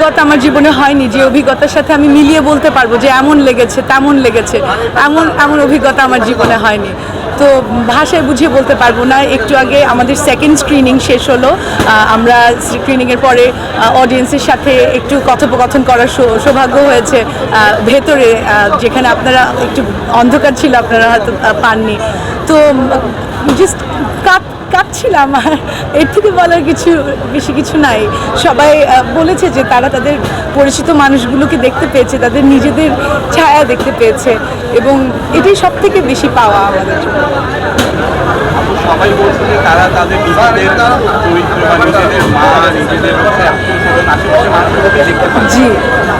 অভিজ্ঞতা আমার জীবনে হয়নি, যে অভিজ্ঞতার সাথে আমি মিলিয়ে বলতে পারব যে এমন লেগেছে, তেমন লেগেছে, এমন এমন অভিজ্ঞতা আমার জীবনে হয়নি। তো ভাষায় বুঝিয়ে বলতে পারব না, একটু আগে আমাদের সেকেন্ড স্ক্রিনিং শেষ হলো আমরা স্ক্রিনিংয়ের পরে অডিয়েন্সের সাথে একটু কথোপকথন করার সৌভাগ্য হয়েছে ভেতরে যেখানে আপনারা একটু অন্ধকার ছিল, আপনারা হয়তো পাননি। তো জাস্ট কাপ কাঁপছিলাম। আর এর থেকে বলার কিছু বেশি কিছু নাই। সবাই বলেছে যে তারা তাদের পরিচিত মানুষগুলোকে দেখতে পেয়েছে তাদের নিজেদের ছায়া দেখতে পেয়েছে। এবং এটাই সব থেকে বেশি পাওয়া আমাদের জন্য। সবাই বলছে যে তারা তাদের নিজেদের চরিত্র বা নিজেদের মা নিজেদের আশেপাশে মানুষগুলোকে দেখতে পাচ্ছে। জি।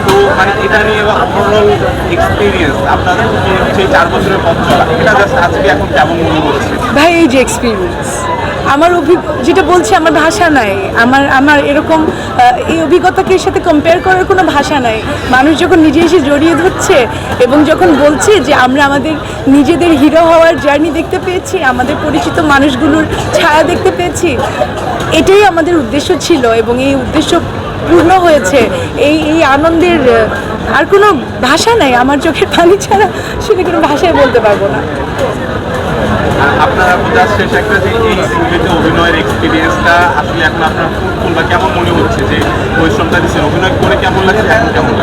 তো মানে এটা নিয়ে বা ওভারঅল এক্সপিরিয়েন্স আপনাদের সেই চার বছরের পথ চলা, এটা জাস্ট আজকে এখন কেমন মনে হচ্ছে? ভাই, এই যে এক্সপিরিয়েন্স আমার অভিজ্ঞ যেটা বলছি, আমার ভাষা নাই। আমার আমার এরকম এই অভিজ্ঞতাকে সাথে কম্পেয়ার করার কোনো ভাষা নাই। মানুষ যখন নিজে এসে জড়িয়ে ধরছে এবং যখন বলছে যে আমরা আমাদের নিজেদের হিরো হওয়ার জার্নি দেখতে পেয়েছি, আমাদের পরিচিত মানুষগুলোর ছায়া দেখতে পেয়েছি, এটাই আমাদের উদ্দেশ্য ছিল এবং এই উদ্দেশ্য পূর্ণ হয়েছে। এই এই আনন্দের আর কোনো ভাষা নাই। আমার চোখের পানি ছাড়া সেটা কোনো ভাষায় বলতে পারব না। শেষ একটা যে এই অভিনয়ের এক্সপিরিয়েন্সটা আসলে এখন আপনার ফুল কেমন মনে হচ্ছে? যে পরিশ্রমটা দিচ্ছেন, অভিনয় করে কেমন লাগছে এখন কেমন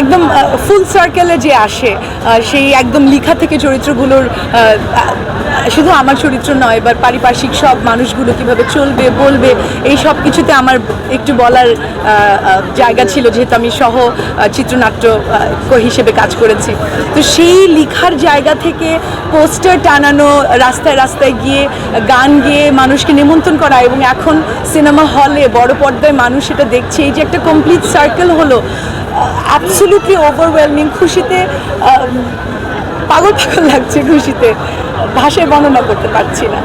একদম ফুল সার্কেলে যে আসে সেই একদম লিখা থেকে চরিত্রগুলোর শুধু আমার চরিত্র নয়, এবার পারিপার্শ্বিক সব মানুষগুলো কীভাবে চলবে, বলবে, এই সব কিছুতে আমার একটু বলার জায়গা ছিল, যেহেতু আমি সহ চিত্রনাট্য হিসেবে কাজ করেছি। তো সেই লেখার জায়গা থেকে পোস্টার টানানো, রাস্তায় রাস্তায় গিয়ে, গান গেয়ে মানুষকে নিমন্ত্রণ করা এবং এখন সিনেমা হলে, বড় পর্দায় মানুষ সেটা দেখছে, এই যে একটা কমপ্লিট সার্কেল হলো অ্যাবসলিউটলি ওভারওয়েলমিং খুশিতে পাগল পাগল লাগছে খুশিতে। ভাষায় বর্ণনা করতে পারছি না।